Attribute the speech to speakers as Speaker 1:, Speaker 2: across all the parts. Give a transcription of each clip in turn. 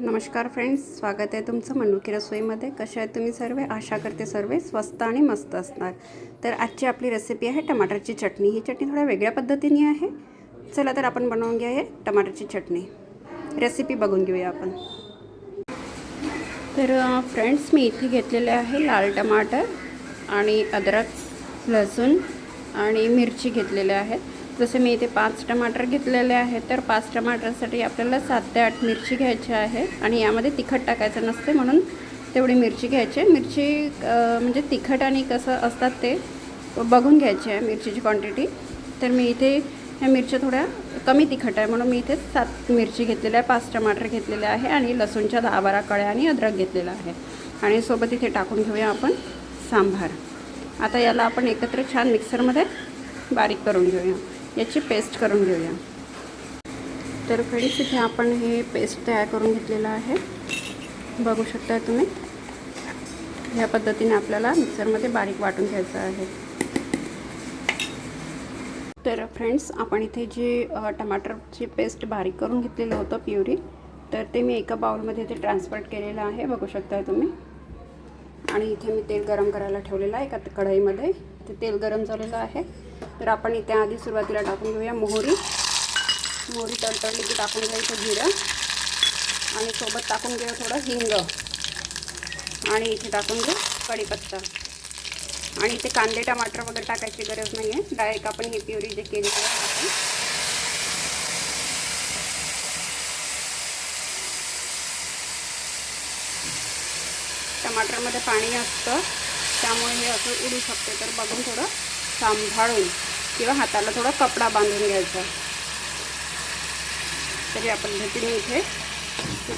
Speaker 1: नमस्कार फ्रेंड्स स्वागत आहे तुमचं मनुकी रसोईमध्ये. कशा आहेत तुम्ही सर्व? आशा करते सर्व स्वस्त आणि मस्त असणार. तर आजची आपली रेसिपी आहे टमाटरची चटणी. ही चटणी थोड्या वेगळ्या पद्धतीने आहे. चला तर आपण बनवून घ्या हे टमाटरची चटणी. रेसिपी बघून घेऊया आपण. तर फ्रेंड्स मी इथे घेतलेले आहे लाल टमाटर आणि अद्रक लसूण आणि मिरची घेतलेल्या आहेत. जसे मी इथे पाच टमाटर घेतलेले आहेत तर पाच टमाटरसाठी आपल्याला सात ते आठ मिरची घ्यायची आहे आणि यामध्ये तिखट टाकायचं नसते म्हणून तेवढी मिरची घ्यायची आहे. मिरची म्हणजे तिखट आणि कसं असतात ते बघून घ्यायची आहे मिरचीची क्वांटिटी तर मी इथे ह्या मिरच्या थोड्या कमी तिखट आहे म्हणून मी इथे सात मिरची घेतलेल्या आहे पाच टमाटर घेतलेले आहे आणि लसूणच्या दहा बारा कळ्या आणि अद्रक घेतलेला आहे. आणि सोबत इथे टाकून घेऊया आपण सांभार आता याला आपण एकत्र छान मिक्सरमध्ये बारीक करून घेऊया. याची पेस्ट करून घेऊया. तर फ्रेंड्स इथे आपण हे पेस्ट तयार करून घेतलेलं आहे. बघू शकता तुम्ही? ह्या पद्धतीने आपल्याला मिक्सरमध्ये बारीक वाटून घ्यायचं आहे. तर फ्रेंड्स आपण इथे जे टमाटरची पेस्ट बारीक करून घेतलेलं होतं प्युरी तर ते मी एका बाउलमध्ये इथे ट्रान्सफर केलेलं आहे. बघू शकता तुम्ही? आणि इथे मी तेल गरम करायला ठेवलेलं आहे एका कढईमध्ये. ते तेल गरम झालेलं आहे. तर आपण इथे आधी सुरुवातीला टाकून घेऊया मोहरी. मोहरी तडतडली की टाकून घ्यायचं जिरं. आणि सोबत टाकून घेऊ थोडं हिंग. आणि इथे टाकून घेऊ कढीपत्ता. आणि इथे कांदे टमाटर वगैरे टाकायची गरज नाही आहे डायरेक्ट आपण ही प्युरी जे केली आहे टमाटरमध्ये पाणी असतं. त्यामुळे हे असं उडू शकते. तर बघून थोडं सांभाळून किंवा हाताला थोडा कपडा बांधून घ्यायचा. तर या पद्धतीने इथे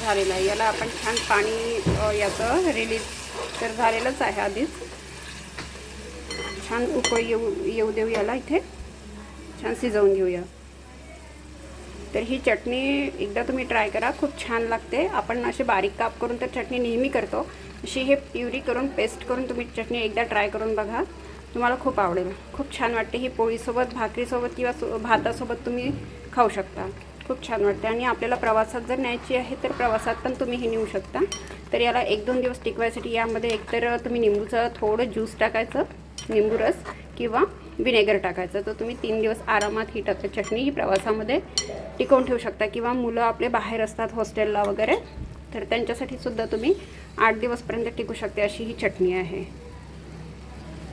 Speaker 1: झालेलं आहे. याला आपण छान पाणी याचं रिलीज तर झालेलंच आहे आधीच. छान उकळी येऊ येऊ देऊ याला इथे. छान शिजवून घेऊया. तर ही चटणी एकदा तुम्ही ट्राय करा खूप छान लागते. आपण असे बारीक काप करून तर चटणी नेहमी करतो. अशी हे प्युरी करून पेस्ट करून तुम्ही चटणी एकदा ट्राय करून बघा. तुम्हाला खूप आवडेल. खूप छान वाटते ही पोळीसोबत भाकरीसोबत किंवा सो भातासोबत तुम्ही खाऊ शकता. खूप छान वाटते. आणि आपल्याला प्रवासात जर न्यायची आहे तर प्रवासात पण तुम्ही हे नेऊ शकता. तर याला एक दोन दिवस टिकवायसाठी यामध्ये एकतर तुम्ही निंबूचं थोडं ज्यूस टाकायचं निंबू रस किंवा विनेगर टाकायचं. तर तुम्ही तीन दिवस आरामात ही टाक चटणी ही प्रवासामध्ये टिकवून ठेवू शकता. किंवा मुलं आपले बाहेर असतात हॉस्टेलला वगैरे तर त्यांच्यासाठी सुद्धा तुम्ही आठ दिवसपर्यंत टिकू शकते अशी ही चटणी आहे.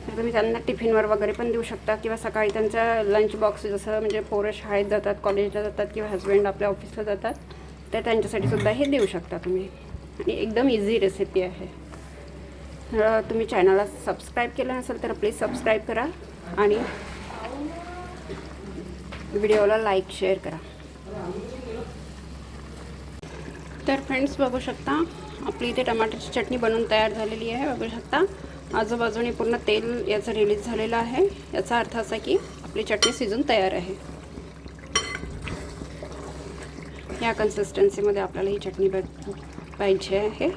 Speaker 1: तर तुम्ही त्यांना टिफिनवर वगैरे पण देऊ शकता. किंवा सकाळी त्यांचा लंच बॉक्स जसं म्हणजे पोरं शाळेत जातात कॉलेजला जातात किंवा हस्बंड आपल्या ऑफिसला जातात तर त्यांच्यासाठी सुद्धा हे देऊ शकता तुम्ही. आणि एकदम इझी रेसिपी आहे. तुम्ही चॅनलला सबस्क्राईब केलं नसेल तर प्लीज सबस्क्राईब करा. आणि व्हिडिओला लाईक शेअर करा. तर फ्रेंड्स बघू शकता आपली इथे टमाटरची चटणी बनवून तयार झालेली आहे बघू शकता. आजूबाजूने पूर्ण तेल याचं रिलीज झालेलं आहे. याचा अर्थ असा की आपली चटणी शिजून तयार आहे. या कन्सिस्टन्सीमध्ये आपल्याला ही चटणी पाहिजे आहे.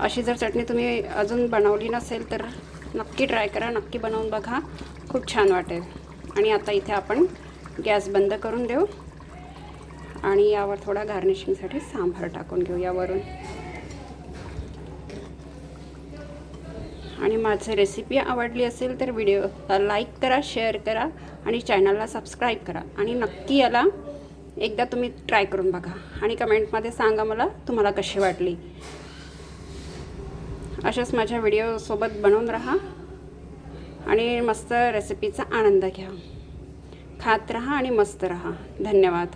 Speaker 1: अशी जर चटणी तुम्ही अजून बनवली नसेल तर नक्की ट्राय करा नक्की बनवून बघा. खूप छान वाटेल. आणि आता इथे आपण गॅस बंद करून देऊ. आणि यावर थोडा गार्निशिंगसाठी सांभार टाकून घेऊ यावरून. आणि माझी रेसिपी आवडली असेल तर व्हिडिओ लाईक करा शेअर करा आणि चॅनलला सबस्क्राईब करा. आणि नक्की याला एकदा तुम्ही ट्राय करून बघा. आणि कमेंटमध्ये सांगा मला तुम्हाला कशी वाटली. अशाच माझ्या व्हिडिओसोबत बनवून राहा आणि मस्त रेसिपीचा आनंद घ्या. खात राहा आणि मस्त राहा. धन्यवाद.